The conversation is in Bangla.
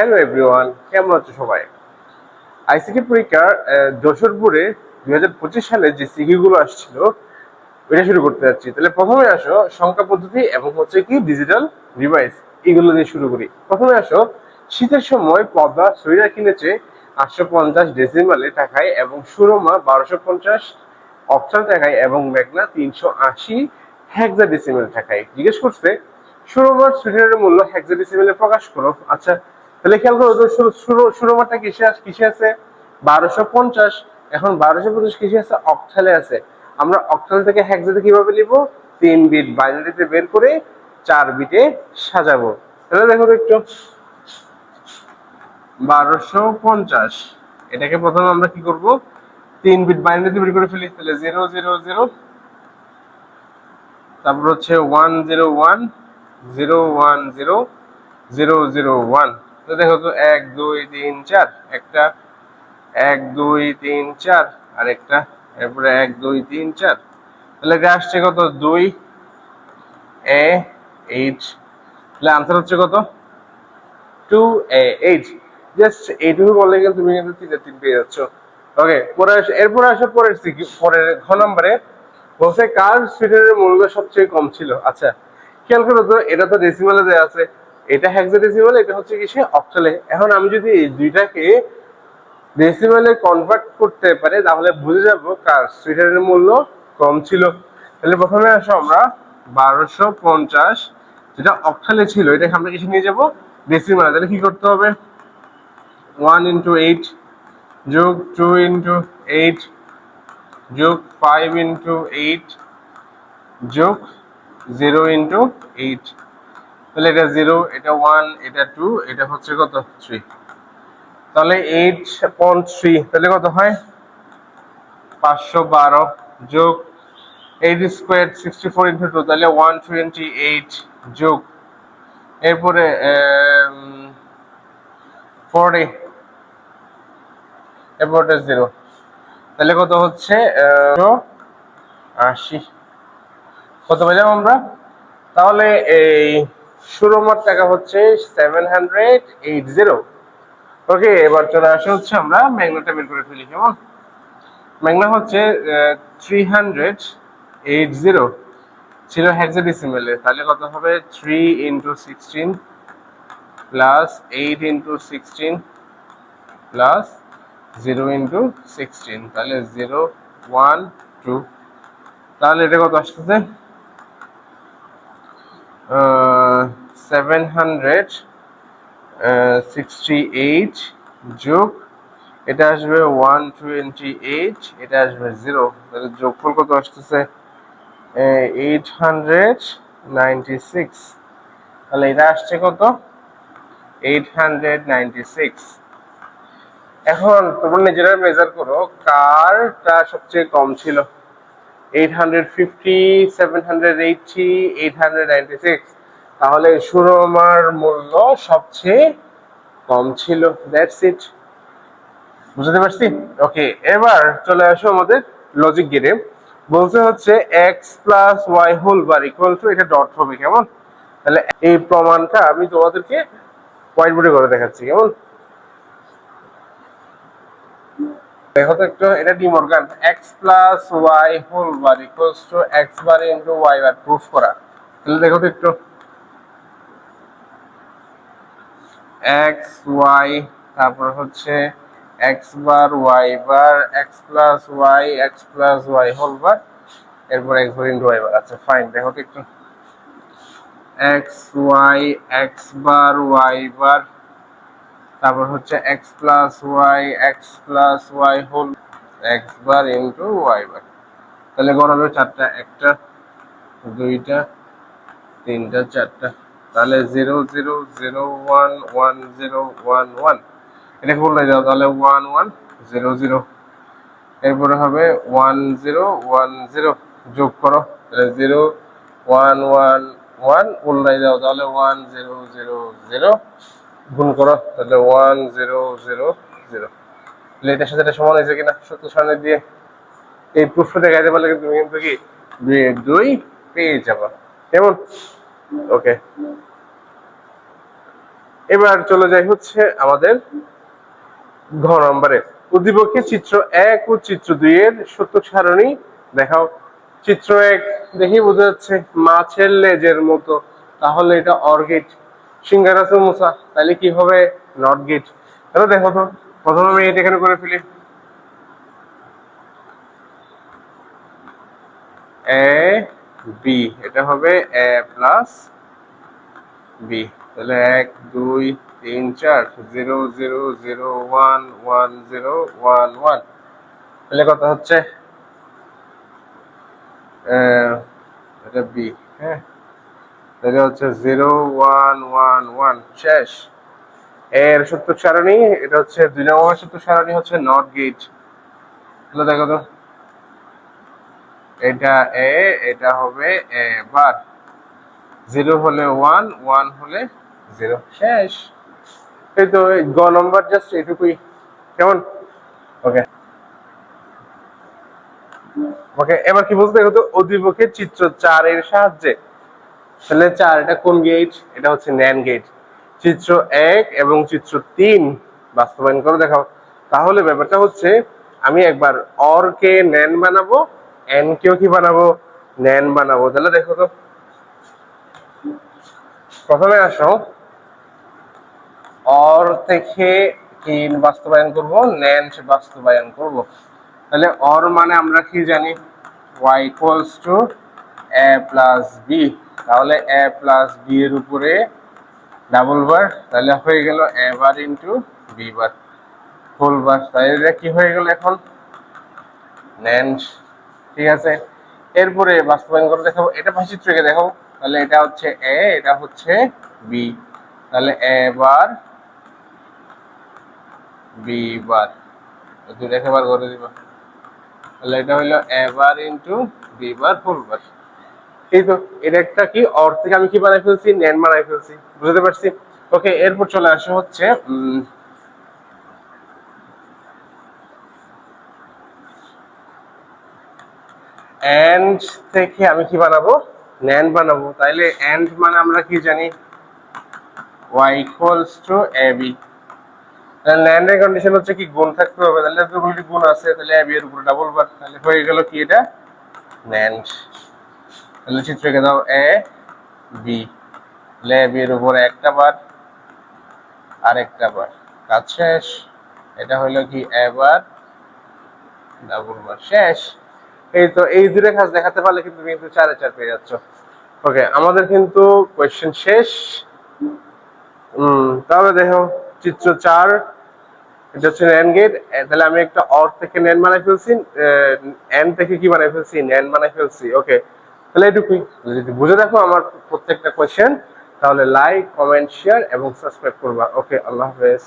হ্যালো এভরিওয়ান কেমন আছো সবাই? আইসিটি পরীক্ষার যশোরপুরে দুই হাজার পঁচিশ সালে যে সিকিগুলো আসছিল, ওইটা শুরু করতে যাচ্ছি। তাহলে প্রথমে আসো সংখ্যা পদ্ধতি এবং হচ্ছে কি ডিজিটাল ডিভাইস এগুলো দিয়ে শুরু করি। প্রথমে আসো, শীতের সময় পদ্মা সইরা কিনেছে আটশো পঞ্চাশ ডেসিমালে টাকায় এবং সুরমা বারোশো পঞ্চাশ অক্টাল টাকায় এবং মেঘনা তিনশো আশি হেক্সা ডেসিমেল টাকায়। জিজ্ঞেস করছে, সুরমার সুইটারের মূল্য হেক্সা ডেসিমেলে প্রকাশ করো। আচ্ছা তাহলে খেয়াল করো সুর- সুরমাটা কিসে আছে কিসে আছে? বারোশো পঞ্চাশ। এখন বারোশো পঞ্চাশ কিসে আছে? অক্টালে আছে। আমরা অক্টাল থেকে হেক্সাতে কীভাবে নিব তিন বিট বাইনারিতে বের করে চার বিটে সাজাবো। তাহলে দেখো একটু। বারোশো পঞ্চাশ। এটাকে প্রথমে আমরা কি করব? তিন বিট বাইনারিতে বের করে ফেলি। তাহলে জিরো জিরো জিরো তারপর হচ্ছে one zero one zero one zero zero zero one দেখো তো, এক, দুই, তিন, চার। একটা, এক, দুই, তিন, চার। আর একটা এরপরে এক, দুই, তিন, চার। তাহলে এটা আসছে কত? দুই এইট। তাহলে আনসার হচ্ছে কত? Two eight. জাস্ট এইটুকু বললে কিন্তু তুমি কিন্তু তিনটে তিন পেয়ে যাচ্ছ। ওকে পরে এরপরে আসে পরের পরের ঘ নম্বরে বলছে কার সুইটারের মূল্য সবচেয়ে কম ছিল? আচ্ছা খেয়াল করো তো, এটা তো ডেসিমালে দেওয়া আছে। এটা হেক্সাডেসিমাল এটা হচ্ছে কি সে অক্টালে এখন আমি যদি এই দুইটাকে ডেসিমালে কনভার্ট করতে পারি, তাহলে বুঝে যাব কার সুইটারের মূল্য কম ছিল। তাহলে প্রথমে আসো আমরা বারোশো পঞ্চাশ, যেটা অক্টালে ছিল, এটাকে আমরা কিছু নিয়ে যাব? ডেসিমালে তাহলে কি করতে হবে? ওয়ান ইন্টু এইট যোগ টু ইন্টু এইট যোগ ফাইভ ইন্টু এইট যোগ জিরো ইন্টু এইট তাহলে এটা জিরো এটা ওয়ান এটা টু এটা হচ্ছে কত? থ্রি তাহলে এইট পয়েন্ট থ্রি তাহলে কত হয়? পাঁচশো বারো যোগ eight square sixty four into two তাহলে ওয়ান টোয়েন্টি এইট যোগ। এরপরে ফোরটি এরপরে জিরো তাহলে কত হচ্ছে? আশি। কত পেলাম আমরা? তাহলে এই সুরমার টাকা হচ্ছে seven hundred eight zero okay এবার চলে আসা হচ্ছে আমরা ম্যাগনাটা বের করে ফেলি, কেমন? ম্যাগনা হচ্ছে থ্রি হান্ড্রেড এইট জিরো ছিল হেক্সাডেসিমেলে তাহলে কত হবে? Three into sixteen plus eight into sixteen plus zero into sixteen তাহলে জিরো ওয়ান টু তাহলে এটা কত আসতেছে? সেভেন হান্ড্রেড সিক্সটি এইট যোগ, এটা আসবে ওয়ান টোয়েন্টি এইট এটা আসবে জিরো তাহলে যোগফল কত আসতেছে? এইট হান্ড্রেড নাইনটি সিক্স তাহলে এটা আসছে কত? এইট হান্ড্রেড নাইনটি সিক্স এখন তোমরা নিজেরা মেজার করো, কারটা সবচেয়ে কম ছিল। Eight hundred fifty seven hundred eighty eight hundred ninety six তাহলে সুরমার মূল্য সবচেয়ে কম ছিল। দ্যাটস ইট বুঝতে পারছি? ওকে এবার চলে আসো আমাদের লজিক গেটে। বলতে হচ্ছে X plus Y whole bar equal to এটা ডট হবে, কেমন? তাহলে এই প্রমাণটা আমি তোমাদেরকে হোয়াইট বোর্ডে করে দেখাচ্ছি, কেমন? দেখো তো একটু, এটা De Morgan X plus Y whole bar equals to X bar into Y bar proof করা। তাহলে দেখো তো একটু। এক্স ওয়াই তারপর হচ্ছে X bar Y bar X plus Y X plus Y whole bar, এরপর X bar into Y bar. আচ্ছা ফাইন দেখো তো একটু। X Y X bar Y bar, তারপর হচ্ছে X plus Y X plus Y whole X bar into Y bar. তাহলে গড়াবে চারটা, একটা, দুইটা, তিনটা, চারটা। তাহলে zero zero zero one one zero one one. এটাকে বলে দাও তাহলে ওয়ান ওয়ান জিরো জিরো। এরপরে হবে ওয়ান জিরো ওয়ান জিরো। যোগ করো। তাহলে জিরো ওয়ান ওয়ান ওয়ান উল্লাই দাও। তাহলে ওয়ান জিরো জিরো জিরো। গুণ করো। তাহলে ওয়ান জিরো জিরো জিরো। তাহলে এটার সাথে এটা সমান হয়েছে কিনা? সত্য সামনে দিয়ে। এই প্রুফটা দেখাইতে পারলে তুমি কিন্তু কি? দুই পেয়ে যাবা। কেমন? ওকে এবার চলে যাই হচ্ছে আমাদের ঘ নম্বরে। উদ্দীপকের চিত্র এক ও চিত্র দুই এর সত্য সারণী। দেখাও। চিত্র এক দেখি বোঝা যাচ্ছে মাছের লেজের মতো। তাহলে এটা অর্গেট সিঙ্গারাসু মুসা তাহলে কি হবে? Not gate. তাহলে দেখো তো, প্রথমে আমি এটা এখানে করে ফেলি। A, B. এটা হবে এ প্লাস বি। তাহলে এক, দুই, তিন, চার, zero zero zero, one one, zero, one one. তাহলে কত হচ্ছে? বি হ্যাঁ? তাহলে হচ্ছে জিরো, ওয়ান ওয়ান ওয়ান, শেষ। এর সত্য সারণী, এটা হচ্ছে দুই নম্বর সত্য সারণী হচ্ছে নট গেট। তাহলে দেখো তো। এটা এ, এটা হবে এ বার। জিরো হলে ওয়ান ওয়ান হলে জিরো। শেষ। এই তো গ নম্বর জাস্ট এটুকুই। কেমন? ওকে ওকে এবার কি বলতে দেখো তো অধিপক্ষের চিত্র চারের সাহায্যে। তাহলে চার এটা কোন গেট এটা হচ্ছে ন্যান গেট চিত্র এক এবং চিত্র তিন বাস্তবায়ন করে দেখাও। তাহলে ব্যাপারটা হচ্ছে আমি একবার অর কে ন্যান বানাবো এন কেও কি বানাবো? ন্যান বানাবো। তাহলে দেখো তো। প্রথমে আসো। অর থেকে কি বাস্তবায়ন করব? ন্যান বাস্তবায়ন করব। তাহলে অর মানে আমরা কি জানি? Y equals to A plus B তাহলে এ প্লাস বি এর উপরে ডাবল বার তাহলে হয়ে গেল A bar into B bar whole bar তাহলে এটা কি হয়ে গেল এখন? ন্যান, ঠিক আছে? এরপরে বাস্তবায়ন করে দেখাবো। এটা ভাষিত্রকে দেখাবো। তাহলে এটা হচ্ছে এ এটা হচ্ছে বি তাহলে এ বার বি বার দিবা। তাহলে এটা হইল বি বার বার এটা একটা কি? থেকে আমি কি ফেলছি? ফেলছি। বুঝতে পারছি? এরপর থেকে আমি কি বানাবো? ন্যান বানাবো। তাইলে এন্ড মানে আমরা কি জানি? y equals to A B তাহলে ন্যান্ডের কন্ডিশন হচ্ছে কি, গুণ থাকতে হবে। তাহলে এতগুলি গুণ আছে, তাহলে বি এর উপরে ডাবল বার। তাহলে হয়ে গেল কি এটা? ন্যান্ড তাহলে চিত্রকে দাও এ বি তাহলে এ এর উপরে একটা বার আর একটা বার। কাজ শেষ। এটা হলো কি এ বার ডাবল বার। শেষ। এই তো, এই দুটো কাজ দেখাতে পারলে কিন্তু কিন্তু চারে চার পেয়ে যাচ্ছ। ওকে আমাদের কিন্তু কোয়েশ্চেন শেষ। হুম তাহলে দেখো, চিত্র চার। এটা হচ্ছে ন্যান গেট তাহলে আমি একটা অর থেকে ন্যান বানাই ফেলছি এন থেকে কি বানাই ফেলছি? ন্যান বানাই ফেলছি ওকে তাহলে এটুকুই। যদি বুঝে দেখো আমার প্রত্যেকটা কোয়েশ্চেন তাহলে লাইক কমেন্ট শেয়ার এবং সাবস্ক্রাইব করবা ওকে আল্লাহ হাফেজ।